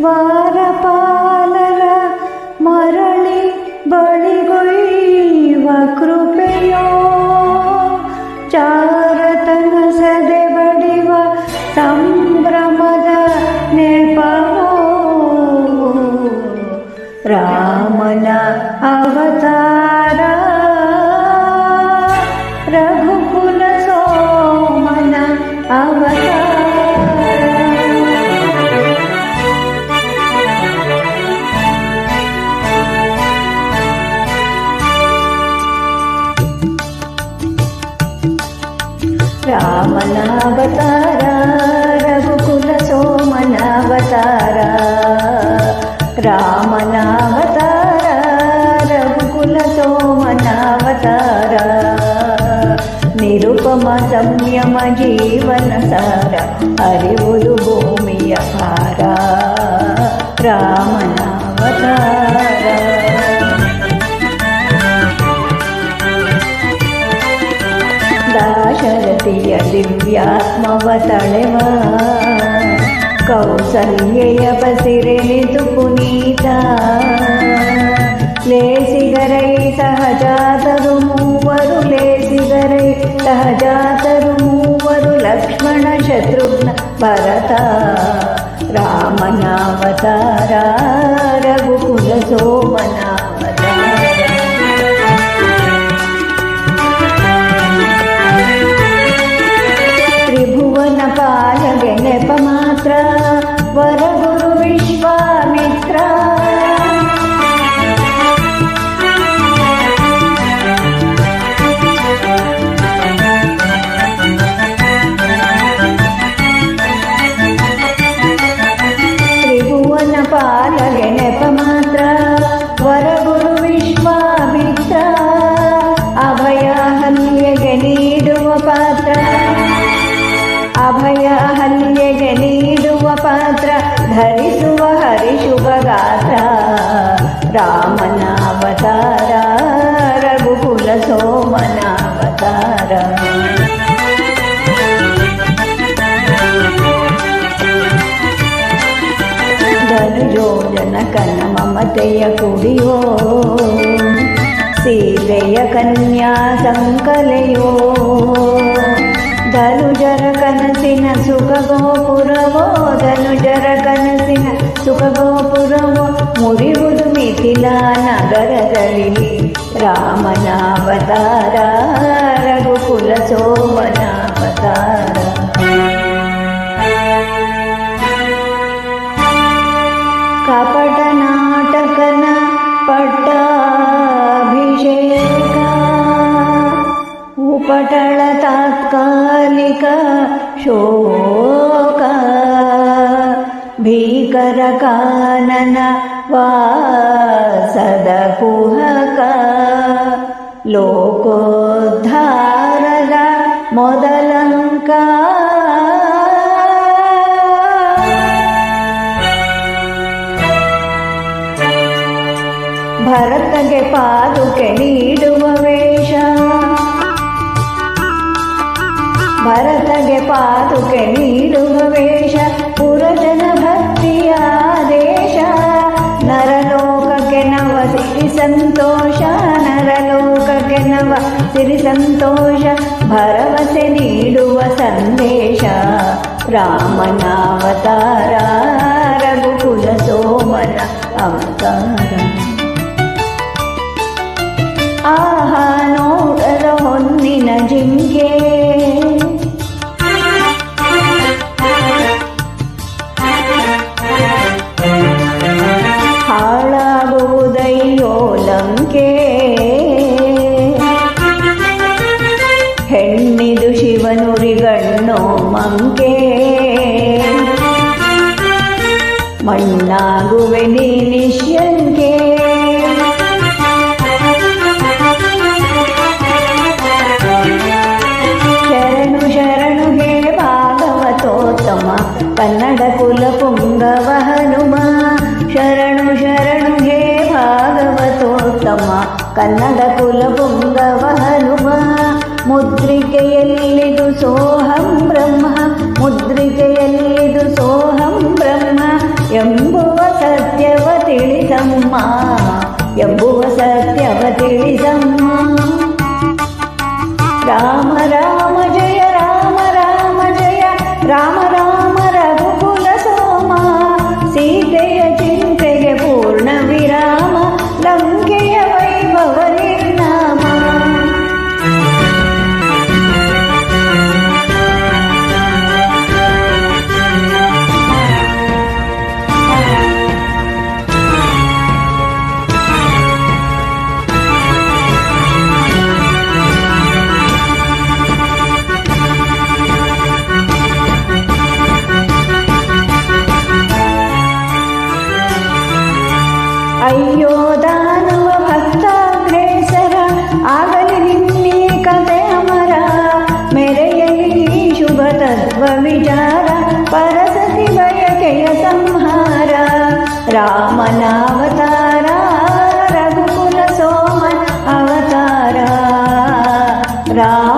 ದ್ವಾರಪಾಲರ ಮರಳಿ ಬಳಿಗೊಯ್ಯುವ ಕೃಪೆಯೋ ಚಾರತನ ಸದೆ ಬಡಿವ ಸಂಭ್ರಮದ ನೆಪವೋ ರಾಮನ వామనావతార రఘుకుల సోమనావతార. రామనావతార రఘుకుల సోమనావతార. నిరుపమ సంయమ జీవనసార అరివులు భూమియ భార రామనావతార. ರಾಮನಾವತಾರ ದಾಶರಥಿಯ ದಿವ್ಯಾತ್ಮವ ತಳೆವ ಕೌಸಲ್ಯೆಯ ಬಸಿರೆನಿತು ಪುನೀತ ಲೇಸಿಗರೈ ಸಹಜಾತರು ಮೂವರು ಲೇಸಿಗರೈ ಸಹಜಾತರು ಮೂವರು ಲಕ್ಷ್ಮಣ ಶತ್ರುಘ್ನ ಭರತ ರಾಮನಾವತಾರ ಧನುಜೋಜನ ಕನ ಮಮತೆಯ ಕುಡಿಯೋ ಸೀತೆಯ ಕನ್ಯಾ ಸಂಕಲೆಯೋ ಧನುಜರ ಕನಸಿನ ಸುಖ ಗೋಪುರವೋ ಧನುಜರ ಕನಸಿನ ಸುಖ ಗೋಪುರವೋ ಮುರಿಯುವುದು ಮಿಥಿಲಾ ನಗರದಲ್ಲಿ ರಾಮನಾವತಾರ ರಘುಕುಲ ಸೋಮನಾವತಾರ उपटळ तात्कालिक शोक भीकरकानन वासद कुहक ಲೋಕೋದ್ಧಾರದ ಮೊದಲಂಕ ಭರತಗೆ ಪಾದುಕೆ ನೀಡುವ ವೇಷ ಭರತಗೆ ಪಾದುಕೆ ನೀಡುವ ವೇಷ ಪುರಜನ ಭಕ್ತಿಯ ದೇಶ ನರಲೋಕಕ್ಕೆ ನವ ಸಿರಿ ಸಂತೋಷ ನರಲೋಕಕ್ಕೆ ನವ ಸಿರಿ ಸಂತೋಷ ಭರವಸೆ ನೀಡುವ ಸಂದೇಶ ರಾಮನಾವತಾರ ಮಣ್ಣಾಗುವೆ ನೀ ನಿಶ್ಯಂಕೆ. ಶರಣು ಶರಣುಗೆ ಭಾಗವತೋತ್ತಮ, ಕನ್ನಡ ಕುಲ ಪುಂಗವ ಹನುಮ ಶರಣು ಶರಣುಗೆ ಭಾಗವತೋತ್ತಮ, ಕನ್ನಡ ಕುಲ ಪುಂಗವ ಹನುಮ ಮುದ್ರಿಕೆಯಲ್ಲಿದು ಸೋಹಂ Elisa. ಅಯ್ಯೋ ದಾನವ ಭಕ್ತಾಗ್ರೇಸರ ಆಗಲಿ ನಿನ್ನೆ ಕತೆ ಅಮರ ಮೆರೆಯಲಿ ಶುಭ ತತ್ವ ವಿಚಾರ ಪರಸತಿ ಬಯಕೆಯ ಸಂಹಾರ ರಾಮನಾವತಾರ ರಘುಕುಲ ಸೋಮನ್ ಅವತಾರ ರಾಮನಾವತಾರ